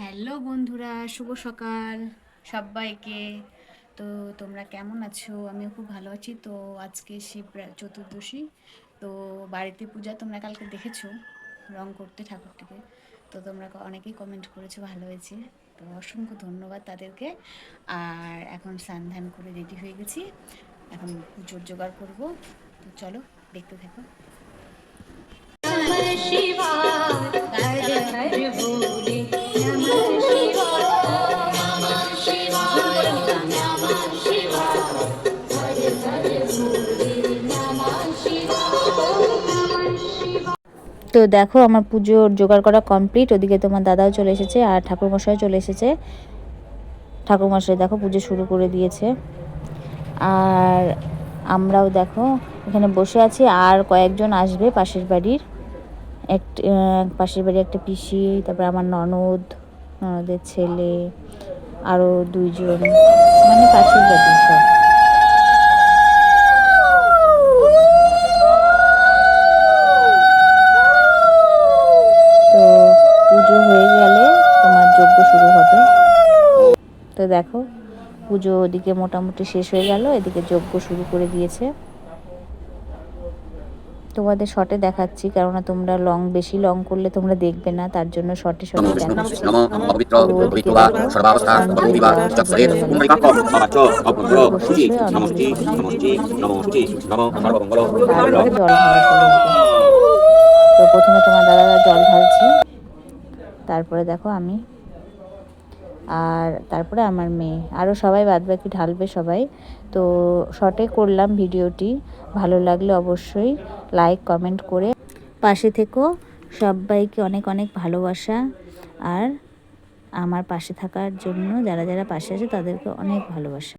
Hello বন্ধুরা, শুভ সকাল সবাইকে। তো তোমরা কেমন আছো? আমিও খুব ভালো আছি। তো আজকে শিব চতুর্দশী। তো বাড়িতে পূজা তোমরা কালকে দেখেছ, রং করতে ঠাকুরটিকে। তো তোমরা অনেকেই কমেন্ট করেছ, ভালো হয়েছে। তো অসংখ্য ধন্যবাদ তাদেরকে। আর এখন স্নান ধান করে রেডি হয়ে গেছি। এখন পুজোর জোগাড় করব। তো চলো, দেখতে থাকো। তো দেখো, আমার পুজোর জোগাড় করা কমপ্লিট ওদিকে তোমার দাদাও চলে এসেছে আর ঠাকুরমশাই চলে এসেছে। ঠাকুরমশাই দেখো, পুজো শুরু করে দিয়েছে। আর আমরাও দেখো, এখানে বসে আছি। আর কয়েকজন আসবে পাশের বাড়ির। এক পাশের বাড়ি একটা পিসি, তারপর আমার ননদ, ননদের ছেলে আরও দুইজন। মানে পাশের বাড়ি সব তো পুজো হয়ে গেলে তোমার যজ্ঞ শুরু হবে তো দেখো পুজো ওদিকে মোটামুটি শেষ হয়ে গেল এদিকে যজ্ঞ শুরু করে দিয়েছে তোমাদের শর্টে দেখাচ্ছি কেননা তোমরা লং বেশি লং করলে তোমরা দেখবে না তার জন্য শর্টে শর্টে তো প্রথমে তোমার দাদারা জল ঢালছে তারপরে দেখো আমি। আর তারপরে আমার মেয়ে। আরও সবাই বাদ বাকি ঢালবে সবাই। তো শর্টে করলাম ভিডিওটি। ভালো লাগলে অবশ্যই লাইক কমেন্ট করে পাশে থেকো। সবাইকে অনেক অনেক ভালোবাসা। আর আমার পাশে থাকার জন্য যারা যারা পাশে আছে তাদেরকে অনেক ভালোবাসা।